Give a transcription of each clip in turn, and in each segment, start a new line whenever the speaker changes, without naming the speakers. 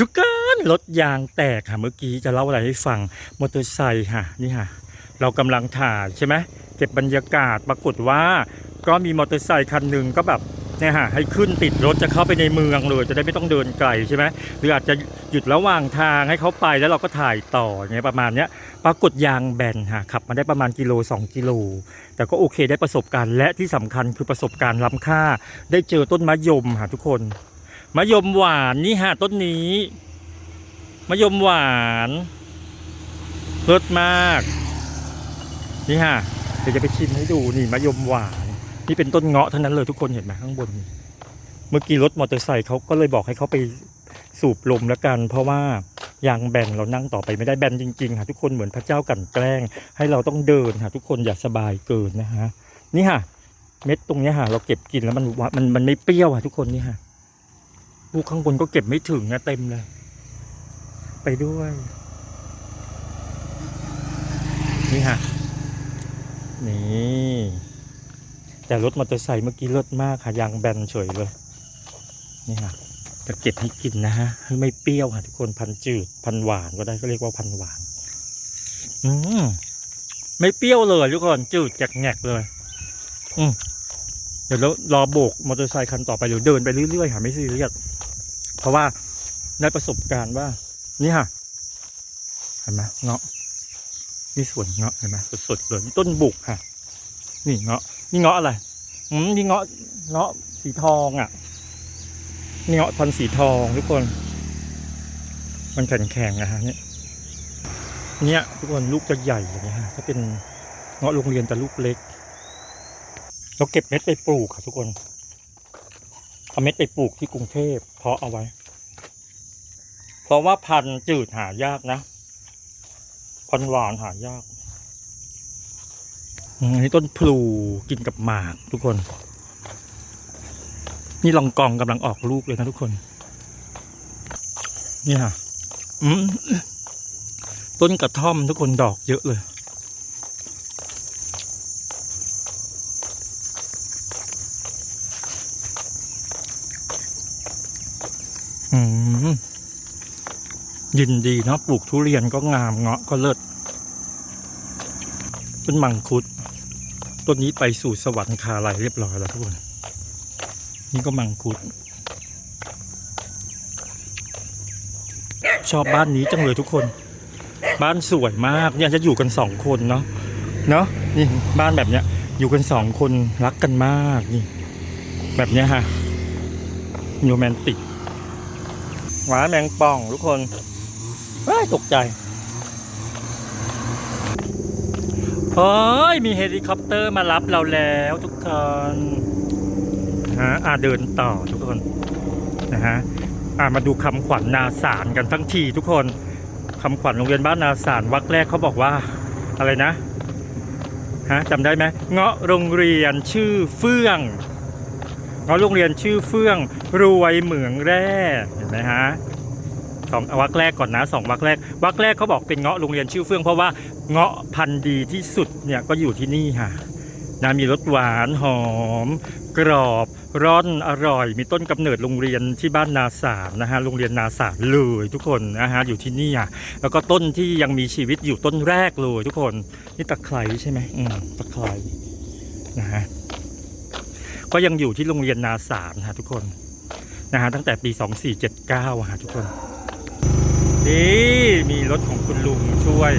ทุกคนรถยางแตกค่ะเมื่อกี้จะเล่าอะไรให้ฟังมอเตอร์ไซค์ค่ะนี่ค่ะ เรากำลังถ่ายใช่ไหมเก็บบรรยากาศปรากฏว่า ก็มีมอเตอร์ไซค์คันหนึ่งก็แบบเนี่ยฮะให้ขึ้นติดรถจะเข้าไปในเมืองเลย จะได้ไม่ต้องเดินไกลใช่ไหมหรืออาจจะหยุดระหว่างทางให้เขาไปแล้วเราก็ถ่ายต่ออย่างเงี้ยประมาณเนี้ยปรากฏยางแบนค่ะขับมาได้ประมาณกิโล 2 กิโล แต่ก็โอเคได้ประสบการณ์และที่สำคัญคือประสบการณ์ล้ำค่า ได้เจอต้นมะยมค่ะทุกคน มะยมหวานนี่ฮะต้นนี้มะยมหวานเลิศมาก นี่ฮะเดี๋ยวจะไปชิมให้ดูนี่มะยมหวาน นี่เป็นต้นเงาะเท่านั้นเลยทุกคนเห็นไหมข้างบนนี่เมื่อกี้รถมอเตอร์ไซค์เขาก็เลยบอกให้เขาไปสูบลมแล้วกัน เพราะว่ายางแบนเรานั่งต่อไปไม่ได้แบนจริงๆค่ะทุกคนเหมือนพระเจ้ากลันแกล้ง ให้เราต้องเดินค่ะทุกคนอย่าสบายเกินนะฮะนี่ค่ะเม็ดตรงนี้ค่ะเราเก็บกินแล้วมันหวานมันมันไม่เปรี้ยวค่ะทุกคนนี่ค่ะ ลูกข้างบนก็เก็บไม่ถึงนะเต็มเลย ไปด้วย นี่ค่ะนี่ แต่รถมอเตอร์ไซค์เมื่อกี้เลิศมากค่ะยางแบนเฉยเลย นี่ค่ะจะเก็บให้กินนะฮะให้ไม่เปรี้ยวค่ะทุกคนพันจืดพันหวานก็ได้ก็เรียกว่าพันหวาน อืมไม่เปรี้ยวเลยทุกคนจืดแจกแงกเลย อืมเดี๋ยวเรารอโบกมอเตอร์ไซค์คันต่อไปหรือเดินไปเรื่อยๆค่ะไม่ซีเรียส เพราะว่าได้ประสบการณ์ว่า นี่ค่ะเห็นไหมเงาะนี่สวนเงาะเห็นไหมสดๆเลยต้นบุกค่ะ นี่เงาะนี่เงาะอะไรอืมนี่เงาะเงาะสีทองอะนี่เงาะพันสีทองทุกคน มันแข็งๆนะฮะเนี่ยเนี่ยทุกคนลูกจะใหญ่อย่างเงี้ยฮะถ้าเป็นเงาะโรงเรียนแต่ลูกเล็กเราเก็บเม็ดไปปลูกค่ะทุกคน เอาเม็ดไปปลูกที่กรุงเทพเพาะเอาไว้ เพราะว่าพันธุ์จืดหายากนะ พันธุ์หวานหายากอันนี้ต้นพลูกินกับหมากทุกคน นี่ลองกองกำลังออกลูกเลยนะทุกคน นี่ค่ะอืมต้นกระท่อมทุกคนดอกเยอะเลย ยินดีนะปลูกทุเรียนก็งามเงาะก็เลิศต้นมังคุดต้นนี้ไปสู่สวรรค์คาลัยเรียบร้อยแล้วทุกคน นี่ก็มังคุด ชอบบ้านนี้จังเลยทุกคน บ้านสวยมากเนี่ยจะอยู่กันสองคนเนาะเนาะนี่บ้านแบบเนี้ย อยู่กันสองคนรักกันมากนี่ แบบเนี้ยฮะโรแมนติก หมาแมงป่องทุกคนตกใจเฮ้ยมีเฮลิคอปเตอร์มารับเราแล้วทุกคนฮะอ่าเดินต่อทุกคนนะฮะอ่ามาดูคำขวัญนาสารกันทั้งทีทุกคนคำขวัญโรงเรียนบ้านนาสารวักแรกเขาบอกว่าอะไรนะฮะจำได้ไหมเงาะโรงเรียนชื่อเฟื่อง เงาะโรงเรียนชื่อเฟื่องรวยเหมืองแร่เห็นไหมฮะสองวักแรกก่อนนะสองวักแรกวักแรกเขาบอกเป็นเงาะโรงเรียนชื่อเฟื่องเพราะว่าเงาะพันธุ์ดีที่สุดเนี่ยก็อยู่ที่นี่ค่ะนะมีรสหวานหอม กรอบร่อนอร่อย มีต้นกำเนิดโรงเรียนที่บ้านนาสารนะฮะโรงเรียนนาสารเลยทุกคนนะฮะอยู่ที่นี่อะแล้วก็ต้นที่ยังมีชีวิตอยู่ต้นแรกเลยทุกคนนี่ตะไคร้ใช่ไหมอืมตะไคร้นะฮะ ก็ยังอยู่ที่โรงเรียนนาสารฮะทุกคนนะฮะตั้งแต่ปี 2479ฮะทุกคน นี่มีรถของคุณลุงช่วย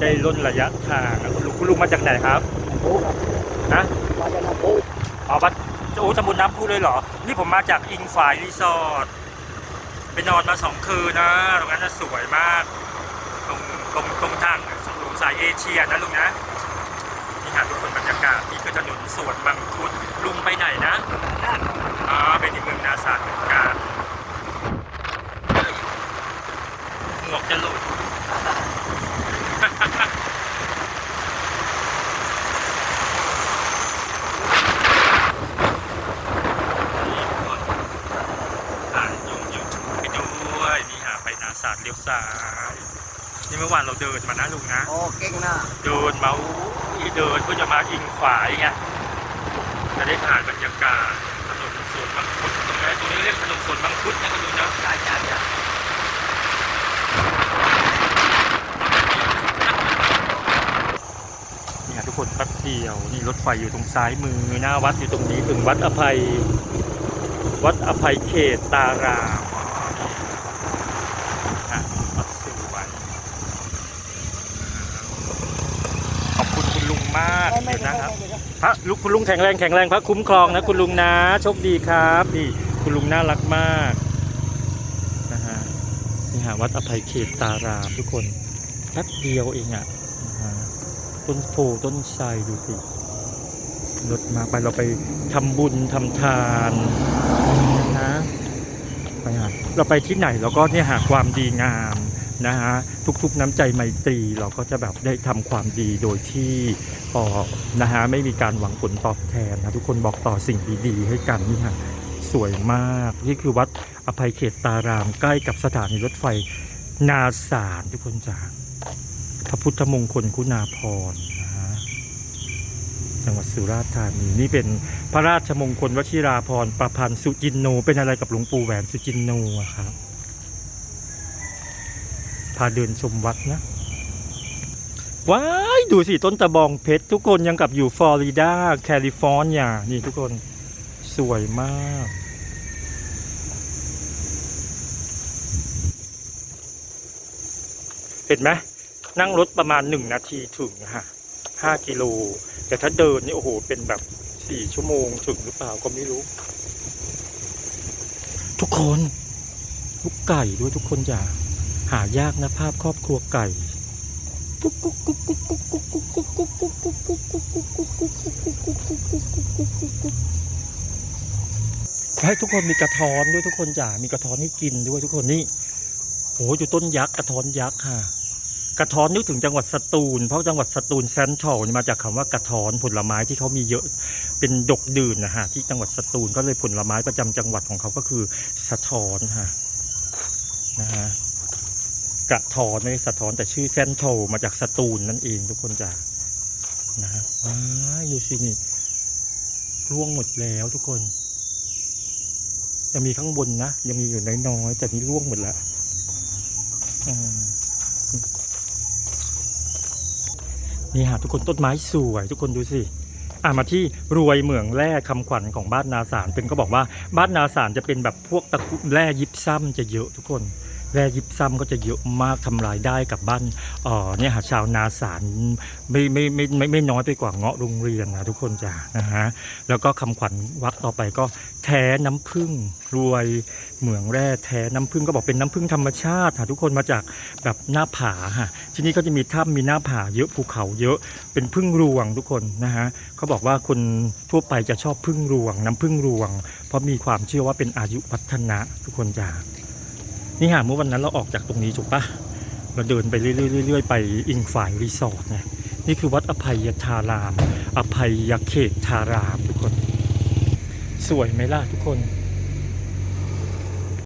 ได้ลดระยะทางนะคุณลุงคุณลุงมาจากไหนครับฮะ
มาจากน้ำพุ
อ๋อบัดโอ้ตำบลน้ำพุเลยเหรอ นี่ผมมาจากอิงฝ่ายรีสอร์ทไปนอนมาสองคืนนะตรงนั้นน่ะสวยมาก ตรงตรงตรงทางหลวงสายเอเชียนะลุงนะ นี่ะทุกคนบรรยากาศนี่คือถนนสวนบางคุดลุงไปไหนนะอ่าเป็นที่เมืองนาซาเหมือนกันหมวกจะหลุดนี่ทุกคนอ่านยงยูทูบไปด้วยนี่ฮะไปนาซาเลี้ยวซ้าย นี่เมื่อวานเราเดินมานะลุงนะ
โอ้เก่งนะ
เดินมาเดินเพื่อจะมาอิงฝายไงจะได้ผ่านบรรยากาศถนนสวนบางพุดตรงนี้ตรงนี้เรียกถนนสวนบางพุดนะคุณดูนะ
ใช่ใช่ใช่
เนี่ยทุกคนแป๊บเดียวนี่รถไฟอยู่ตรงซ้ายมือหน้าวัดอยู่ตรงนี้ถึงวัดอภัย วัดอภัยเขตตาราม มากเดี๋ยวนะครับพระลุงคุณลุงแข็งแรงแข็งแรงพระคุ้มครองนะคุณลุงนะโชคดีครับนี่คุณลุงน่ารักมากนะฮะนี่ฮะวัดอภัยเขตตารามทุกคนแป๊บเดียวเองอะนะฮะต้นโพต้นไทรดูสิรถมาไปเราไปทำบุญทำทานนะไปหาเราไปที่ไหนเราก็เนี่ยหาความดีงาม นะฮะทุกๆน้ำใจไมตรีเราก็จะแบบได้ทำความดีโดยที่พอนะฮะไม่มีการหวังผลตอบแทนนะทุกคนบอกต่อสิ่งดีๆ ให้กันนี่ฮะสวยมากนี่คือวัดอภัยเขตตารามใกล้กับสถานีรถไฟนาสารทุกคนจ้าพระพุทธมงคลคุณาภรนะฮะจังหวัดสุราษฎร์ธานีนี่เป็นพระราชมงคลวชิราภรประพันธ์สุจินโน เป็นอะไรกับหลวงปู่แหวนสุจินโนอะครับ พาเดินชมวัดนะ ว้ายดูสิต้นตะบองเพชร ทุกคนยังกับอยู่ฟลอริดาแคลิฟอร์เนียนี่ทุกคนสวยมาก เห็นไหมนั่งรถประมาณหนึ่งนาทีถึงฮะห้ากิโล แต่ถ้าเดินนี่โอ้โห เป็นแบบสี่ชั่วโมงถึงหรือเปล่าก็ไม่รู้ ทุกคน ลูกไก่ด้วยทุกคนอย่า หายากนะภาพครอบครัวไก่ให้ทุกคนมีกระท้อนด้วยทุกคนจ๋ามีกระท้อนให้กินด้วยทุกคนนี่โอ้โหอยู่ต้นยักษ์กระท้อนยักษ์ค่ะ กระท้อนนึกถึงจังหวัดสตูล เพราะจังหวัดสตูลเซนทรัลมาจากคำว่ากระท้อนผลไม้ที่เขามีเยอะเป็นดกดื่นนะฮะที่จังหวัดสตูลก็เลยผลไม้ประจำจังหวัดของเขาก็คือสะท้อนฮะนะฮะ กระท้อนไม่สะท้อนแต่ชื่อเซนทรมาจากสตูลนั่นเองทุกคนจ๋านะฮะว้ายอยู่สินี่ร่วงหมดแล้วทุกคนยังมีข้างบนนะยังมีอยู่น้อยๆแต่นี่ร่วงหมดแล้วนี่ฮะทุกคนต้นไม้สวย ทุกคนดูสิอ่ามาที่รวยเหมืองแร่คำขวัญของบ้านนาสารเป็นก็บอกว่าบ้านนาสารจะเป็นแบบพวกตะกุแร่ยิบซ้ำจะเยอะทุกคน แร่ยิบซ้ำก็จะเยอะมากทำลายได้กับบ้านเนี่ยฮะชาวนาสารไม่ไม่ไม่ไม่ไม่น้อยไปกว่าเงาะโรงเรียนนะทุกคนจ้ะนะฮะแล้วก็คำขวัญวัดต่อไปก็แท้น้ำผึ้งรวยเหมืองแร่แท้น้ำผึ้งก็บอกเป็นน้ำผึ้งธรรมชาติค่ะทุกคนมาจากแบบหน้าผาฮะที่นี่ก็จะมีถ้ำมีหน้าผาเยอะภูเขาเยอะเป็นพึ่งรวงทุกคนนะฮะเขาบอกว่าคนทั่วไปจะชอบพึ่งรวง น้ำพึ่งรวง เพราะมีความเชื่อว่าเป็นอายุวัฒนะทุกคนจ้า นี่ฮะเมื่อวันนั้นเราออกจากตรงนี้ถูกปะเราเดินไปเรื่อยๆๆไปอิงฝ่ายรีสอร์ทไงนี่คือวัดอภัยทาราม อภัยเขตทารามทุกคน สวยไหมล่ะทุกคน